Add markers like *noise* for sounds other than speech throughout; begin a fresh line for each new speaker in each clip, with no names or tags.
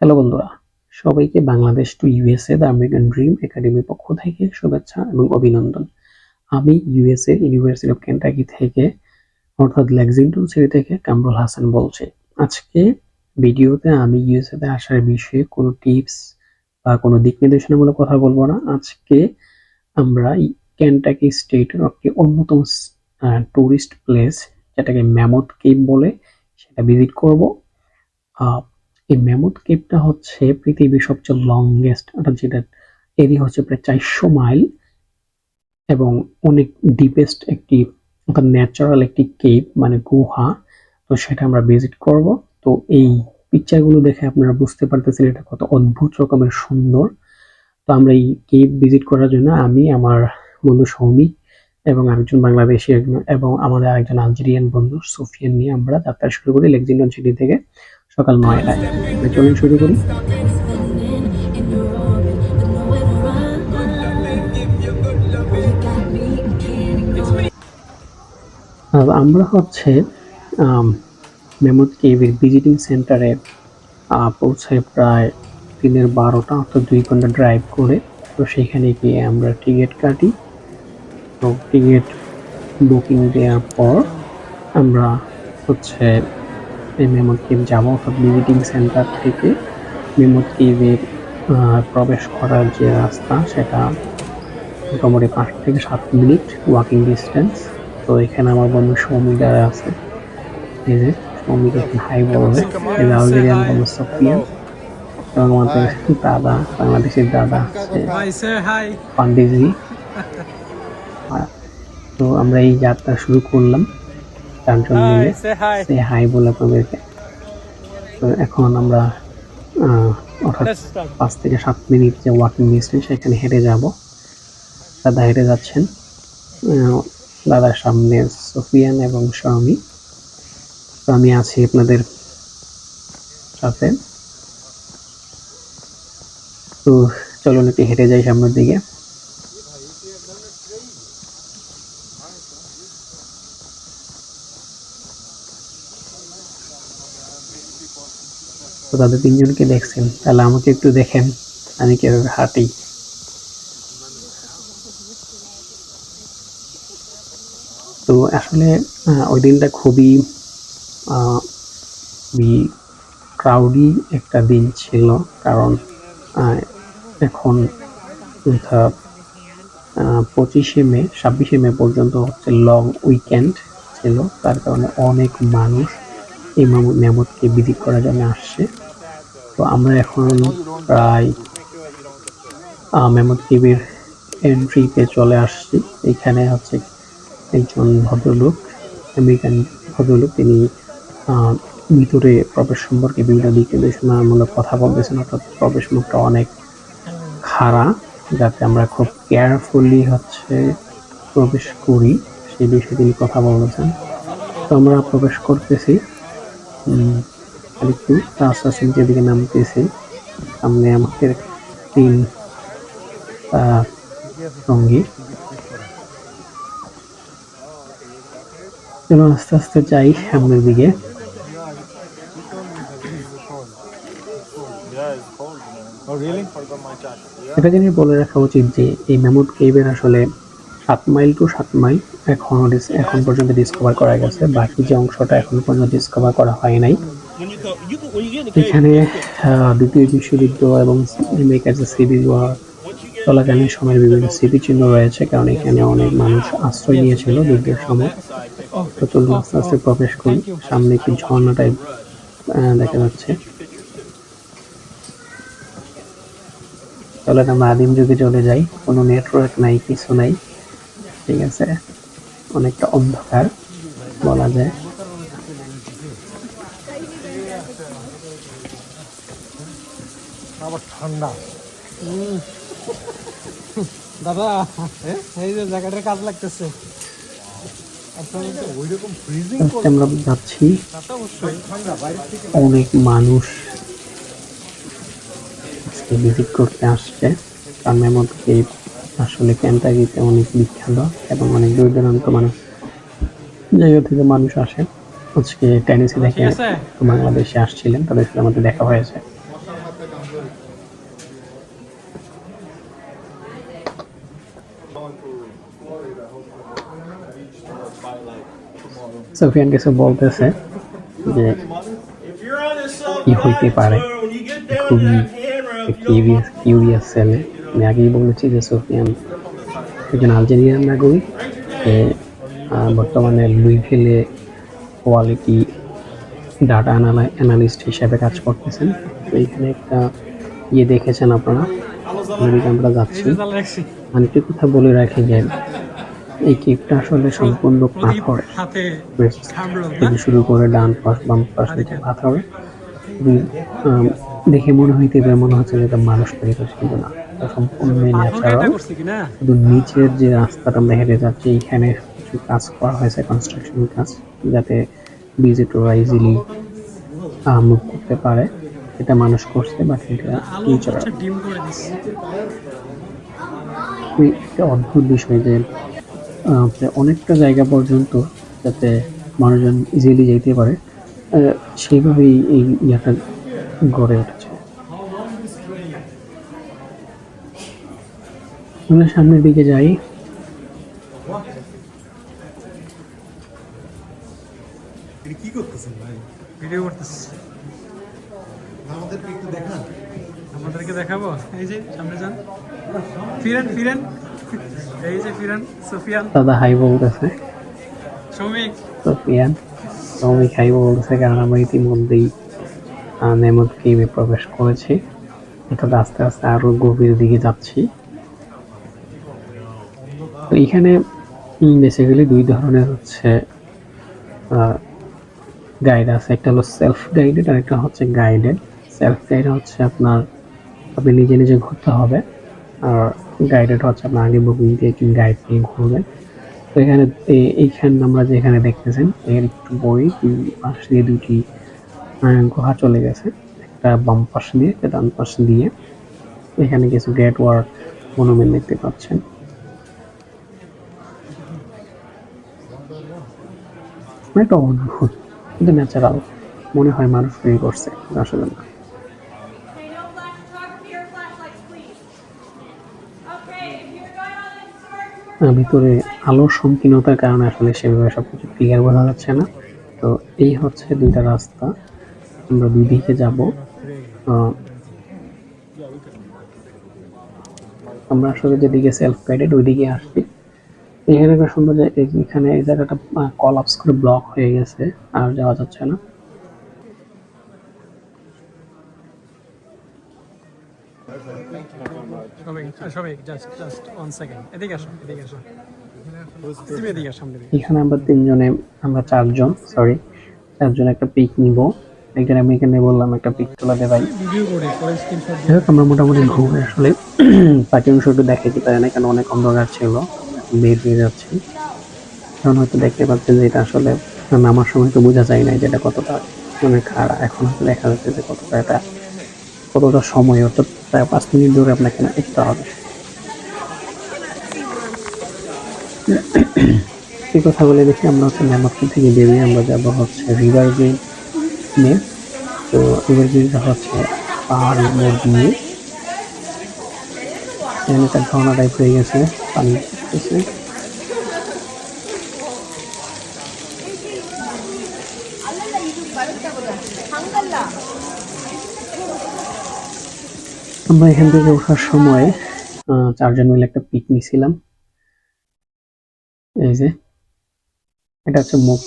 Hello বন্ধুরা, সবাইকে Bangladesh to USA the American dream একাডেমির পক্ষ থেকে শুভেচ্ছা এবং অভিনন্দন। আমি ইউএসএ ইউনিভার্সিটি অফ কেন্টাকি থেকে, অর্থাৎ লেক্সিংটন সিটি থেকে কামরুল হাসান বলছি। আজকে ভিডিওতে আমি ইউএসএ তে আসার বিষয়ে কোনো টিপস বা কোনো দিক নির্দেশনামূলক কথা বলব না। আজকে আমরা কেন্টাকি স্টেটের একটি অন্যতম টুরিস্ট প্লেস যেটাকে ম্যামথ কেভ বলে, সেটা ভিজিট করব। এই ম্যামথ কেভটা হচ্ছে পৃথিবীর সবচেয়ে লংগেস্ট অর্থাৎ যেটা এরিয়া হচ্ছে প্রায় চারশো মাইল এবং অনেক ডিপেস্ট একটি, অর্থাৎ ন্যাচারাল একটি কেপ মানে গুহা। তো সেটা আমরা ভিজিট করব। তো এই পিকচারগুলো দেখে আপনারা বুঝতে পারতেছেন এটা কত অদ্ভুত রকমের সুন্দর। তো আমরা এই কেপ ভিজিট করার জন্য আমি, আমার বন্ধু সৌমিক এবং আরেকজন বাংলাদেশি এবং আমাদের আরেকজন আলজেরিয়ান বন্ধু সুফিয়ান নিয়ে আমরা যাত্রা শুরু করি লেক্সিংটন সিটি থেকে। সকাল নয়টায়। চলুন শুরু করি। আমরা হচ্ছে মেমত কেভের ভিজিটিং সেন্টারে পৌঁছায় প্রায় দিনের বারোটা অর্থাৎ দুই ঘণ্টা ড্রাইভ করে। তো সেখানে গিয়ে আমরা টিকিট কাটি। তো টিকিট বুকিং দেওয়ার পর আমরা হচ্ছে এই মেমত কেভ যাব অর্থাৎ ভিজিটিং সেন্টার থেকে মেমত কেভের প্রবেশ করার যে রাস্তা সেটা মোটামুটি পাঁচ থেকে সাত মিনিট ওয়াকিং ডিস্টেন্স তো এখানে আমার বন্ধু সৌমিক আছে। এই যে সৌমিক এখন হাই বলবে। এই আলজেরিয়ান বন্ধু সফিয়ান এবং আমাদের দাদা বাংলাদেশের দাদা আছে। পান্ডিজি। তো আমরা এই যাত্রা শুরু করলাম। চারজন মিলে. সে হাই বলে আপনাদেরকে। তো এখন আমরা অর্থাৎ পাঁচ থেকে সাত মিনিট যে ওয়াকিং ডিস্টেন্স সেখানে হেঁটে যাব। দাদা হেঁটে যাচ্ছেন। দাদার সামনে সোফিয়ান এবং স্বামী। তো আমি আছি আপনাদের সাথে। তো চলুন একটু হেঁটে যাই সামনের দিকে। তো তাদের তিনজনকে দেখছেন। তাহলে আমাকে একটু দেখেন, আমি কীভাবে হাঁটি। তো আসলে ওই দিনটা খুবই ক্রাউডি একটা দিন ছিল। কারণ এখন পঁচিশে মে, ছাব্বিশে মে পর্যন্ত হচ্ছে লং উইকেন্ড ছিল। তার কারণে অনেক মানুষ এই মামু- ম্যামথকে ভিজিট করার জন্য আসছে। তো আমরা এখন প্রায় মেমত কেবির এন্ট্রিতে চলে আসছি। এখানে হচ্ছে একজন ভদ্রলোক, আমেরিকান ভদ্রলোক, তিনি ভিতরে প্রবেশ সম্পর্কে বিভিন্ন দিক নির্দেশনামূলক কথা বলতেছেন। অর্থাৎ প্রবেশ মুখটা অনেক খাড়া, যাতে আমরা খুব কেয়ারফুলি হচ্ছে প্রবেশ করি। সেই বিষয়ে তিনি কথা বলেছেন তো আমরা প্রবেশ করতেছি। উম, আরেকটু আস্তে আস্তে নিচের দিকে নামতেছি। সামনে আমাদের তিন সঙ্গী। চলো আস্তে আস্তে যাই সামনের দিকে। এটা জিনিস বলে রাখা উচিত যে এই ম্যামথ কেভের আসলে সাত মাইল টু সাত মাইল এখন এখন পর্যন্ত ডিসকভার করা গেছে। বাকি যে অংশটা এখন পর্যন্ত ডিসকভার করা হয় নাই। এখানে দ্বিতীয় বিশ্বযুদ্ধ এবং যে সিরিজ ওয়ার চলাকালীন সময়ের বিভিন্ন স্মৃতিচিহ্ন রয়েছে কারণ এখানে অনেক মানুষ আশ্রয় নিয়েছিল যুদ্ধের সময়। তো চলুন আস্তে আস্তে প্রবেশ করি সামনে একটি ঝর্ণা টাইপ দেখা যাচ্ছে। চলেন আমরা আদিম যুগে চলে যাই। কোনো নেটওয়ার্ক নাই কিছু নাই। ঠিক আছে? অনেকটা অন্ধকার বলা যায়।
ঠান্ডা। দাদা এই যে জায়গাটার কাজ লাগতেছে।
আমরা যাচ্ছি। অনেক মানুষ আজকে ভিজিট করতে আসছে। তার কেভ আসলে ক্যান্টাকিতে অনেক বিখ্যাত এবং অনেক দূর দূরান্ত মানুষ জায়গা থেকে মানুষ আসে। আজকে টেনিসি থেকে বাংলাদেশে আসছিলেন তাদের সাথে আমাদের দেখা হয়েছে। সোফিয়ান কিছু বলতেছে যে
কি হইতে পারে
খুবই কিউরিয়াস কিউরিয়াস ছেলে আমি আগেই বলেছি যে সোফিয়ান একজন আলজেরিয়ান নাগরিক বর্তমানে লুই ফেলে কোয়ালিটি ডাটা অ্যানালিস্ট হিসাবে কাজ করতেছেন। তো এখানে একটা ইয়ে দেখেছেন আপনারা? আমরা যাচ্ছি। আরেকটি কথা বলে রাখি যে এই কেকটা আসলে সম্পূর্ণ পাথরের
না।
থেকে শুরু করে ডান পাশ বাম পাশ থেকে পাথর। দেখে মনে হইতে পারে মনে হচ্ছে যে এটা মানুষ তৈরি করছে কিন্তু না। সম্পূর্ণ ন্যাচারাল শুধু নিচের যে রাস্তাটা আমরা হেঁটে যাচ্ছি এইখানে কিছু কাজ করা হয়েছে কনস্ট্রাকশন কাজ যাতে ভিজিটররা ইজিলি মুভ করতে পারে। এটা মানুষ করছে বাট এটা খুবই একটা অদ্ভুত বিষয় যে অনেকটা জায়গা পর্যন্ত যাতে মানুষজন ইজিলি যেতে পারে সেইভাবেই এই ইয়াটা গড়ে উঠেছে। আমরা সামনের দিকে যাই
এটা কি করতেছেন ভাই
ভিডিও করতেছে
আমাদেরকে একটু দেখান
আমাদেরকে দেখাবো এই যে সামনে যান ফিরেন ফিরেন। এই যে ফিরেন সুফিয়ান।
দাদা হাই বলতেছে।
সৌমিক।
সোফিয়ান সৌমিক হাই বলতেছে কারণ আমরা ইতিমধ্যেই নেমত কেমে প্রবেশ করেছি। অর্থাৎ আস্তে আস্তে আরও গভীর দিকে যাচ্ছি। তো এখানে বেসিক্যালি দুই ধরনের হচ্ছে গাইড আছে। একটা হলো সেলফ গাইডেড আর একটা হচ্ছে গাইডেড সেলফ গাইড হচ্ছে আপনার আপনি নিজে নিজে ঘুরতে হবে। গাইডেড হচ্ছে আপনার আগে বুকিং দিয়ে একটি গাইড নিয়ে ঘুরবেন। তো এখানে এইখানে আমরা যেখানে দেখতেছেন, এর একটু বই পাশ দিয়ে দুটি গুহা চলে গেছে। একটা বাম পাশ দিয়ে, একটা ডান পাশ দিয়ে। এখানে কিছু গেট ওয়ার্ক মনুমেন্ট দেখতে পাচ্ছেন। একটা অদ্ভুত, কিন্তু ন্যাচারাল মনে হয় মানুষ তৈরি করছে আসলে না। ভিতরে আলোর সংকীর্ণতার কারণে আসলে সেভাবে সবকিছু ক্লিয়ার বোঝা যাচ্ছে না। তো এই হচ্ছে দুইটা রাস্তা। আমরা দুই দিকে যাব। আমরা আসলে যেদিকে সেলফ গাইডেড ওইদিকে আসছি। এখানে সুন্দর যে এখানে এই জায়গাটা কলাপস করে ব্লক হয়ে গেছে, আর যাওয়া যাচ্ছে না
Soumik Soumik just just one second এদিকে আসো এদিকে আসো তুমি এদিকে আসো সামনে দিকে
এখানে আমরা তিনজনে আমরা চারজন সরি চারজন একটা পিক নিব। এখানে আমি এখানে বললাম একটা পিক তোলা দে ভাই। যাই হোক আমরা মোটামুটি ঘুরে আসলে বাকি অংশ একটু দেখাইতে পারি না কারণ অনেক অন্ধকার ছিল। বের হয়ে যাচ্ছি। এখন হয়তো দেখতে পাচ্ছেন যে এটা আসলে নামার সময় তো বোঝা যায় না যেটা কতটা মানে খারাপ এখন হয়তো দেখা যাচ্ছে যে কতটা এটা কতটা সময়, অর্থাৎ প্রায় পাঁচ মিনিট ধরে আপনাকে উঠতে হবে এই কথা বলে দেখি আমরা হচ্ছে ন্যামাতপুর থেকে বেরিয়ে আমরা যাব হচ্ছে রিভার ব্রিজ নিয়ে। তো রিভার ব্রিজটা হচ্ছে পাহাড় দিয়ে এখানে একটা ঝর্ণা টাইপ হয়ে গেছে, পানি আমরা এখান থেকে ওঠার সময় চারজন মিলে একটা পিক নিছিলাম। এই যে, এটা হচ্ছে মুখ।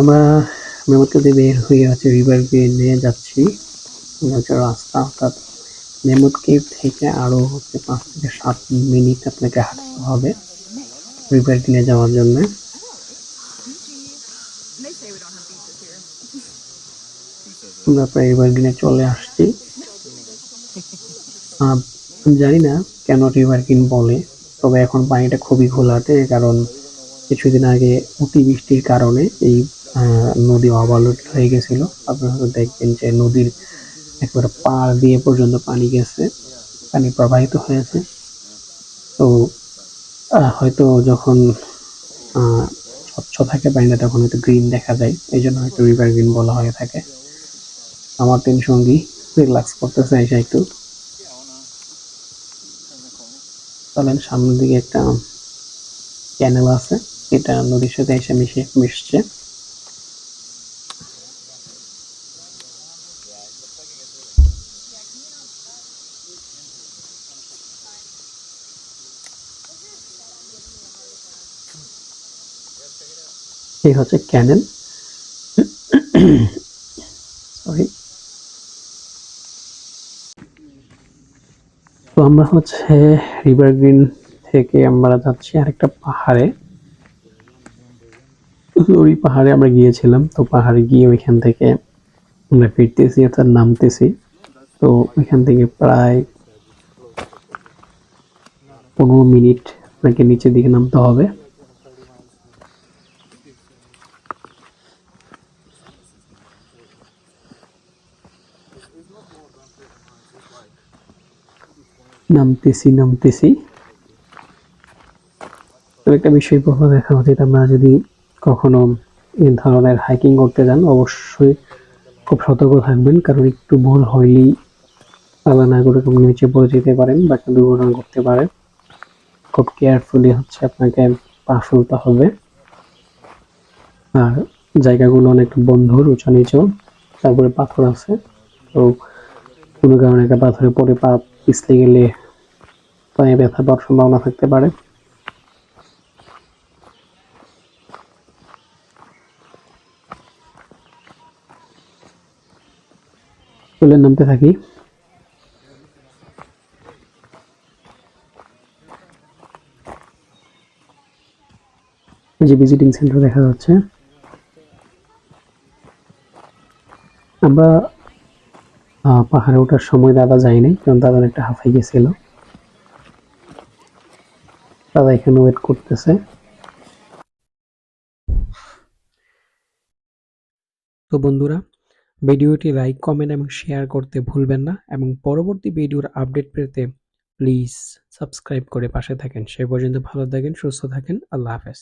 আমরা মেমোতে দিয়ে বের হয়ে আছে রিভার ভিউ নিয়ে যাচ্ছি। রাস্তা, অর্থাৎ মেমোট কেভ থেকে আরও হচ্ছে পাঁচ থেকে সাত মিনিট আপনাকে হাঁটতে হবে রিভার কিনে যাওয়ার জন্য। আমরা প্রায় রিভার কিনে চলে আসছি। জানি না কেন রিভার কিন বলে, তবে এখন পানিটা খুবই ঘোলাটে, কারণ কিছুদিন আগে অতিবৃষ্টির কারণে এই নদী ওভারলোড হয়ে গেছিল। আপনারা দেখবেন যে নদীর একেবারে পাড় দিয়ে পর্যন্ত পানি গেছে, পানি প্রবাহিত হয়েছে। তো হয়তো যখন স্বচ্ছ থাকে পানিটা, তখন হয়তো গ্রিন দেখা যায়, এই জন্য হয়তো রিভার গ্রিন বলা হয়ে থাকে। আমার তিন সঙ্গী রিল্যাক্স করতেছে এসে একটু। চলেন, সামনের দিকে একটা ক্যানেল আছে। এটা নদীর সাথে এসে মিশে, মিশছে। এই হচ্ছে ক্যানেল সরি *coughs* তো আমরা হচ্ছে রিভার গ্রিন থেকে আমরা যাচ্ছি আরেকটা পাহাড়ে। ওই পাহাড়ে আমরা গিয়েছিলাম, তো পাহাড়ে গিয়ে ওইখান থেকে আমরা ফিরতেছি, অর্থাৎ নামতেছি। তো ওইখান থেকে প্রায় পনেরো মিনিট আপনাকে নিচের দিকে নামতে হবে। নামতেছি নামতেছি। একটা বিষয় বলব দেখা উচিত, আমরা যদি কখনো এই ধরনের হাইকিং করতে যান, অবশ্যই খুব সতর্ক থাকবেন, কারণ একটু ভুল হইলেই পালা না করে নিচে পড়ে যেতে পারেন বা একটা দুর্ঘটনা করতে পারে। খুব কেয়ারফুলি হচ্ছে আপনাকে পা ফেলতে হবে। আর জায়গাগুলো অনেক বন্ধুর উঁচু নিচু, তারপরে পাথর আছে। তো কোনো কারণে একটা পাথরে পড়ে পা পিছলে গেলে পায়ে ব্যথা পাওয়ার সম্ভাবনা থাকতে পারে। চলে নামতে থাকি। যে ভিজিটিং সেন্টার দেখা যাচ্ছে। আমরা পাহাড়ে ওঠার সময় দাদা যায়নি, কারণ দাদার একটা হাফাই গেছিল। দাদা এখানে ওয়েট করতেছে। তো বন্ধুরা, ভিডিওটি লাইক কমেন্ট এবং শেয়ার করতে ভুলবেন না এবং পরবর্তী ভিডিওর আপডেট পেতে প্লিজ সাবস্ক্রাইব করে পাশে থাকেন। সে পর্যন্ত ভালো থাকেন, সুস্থ থাকেন, আল্লাহ হাফেজ।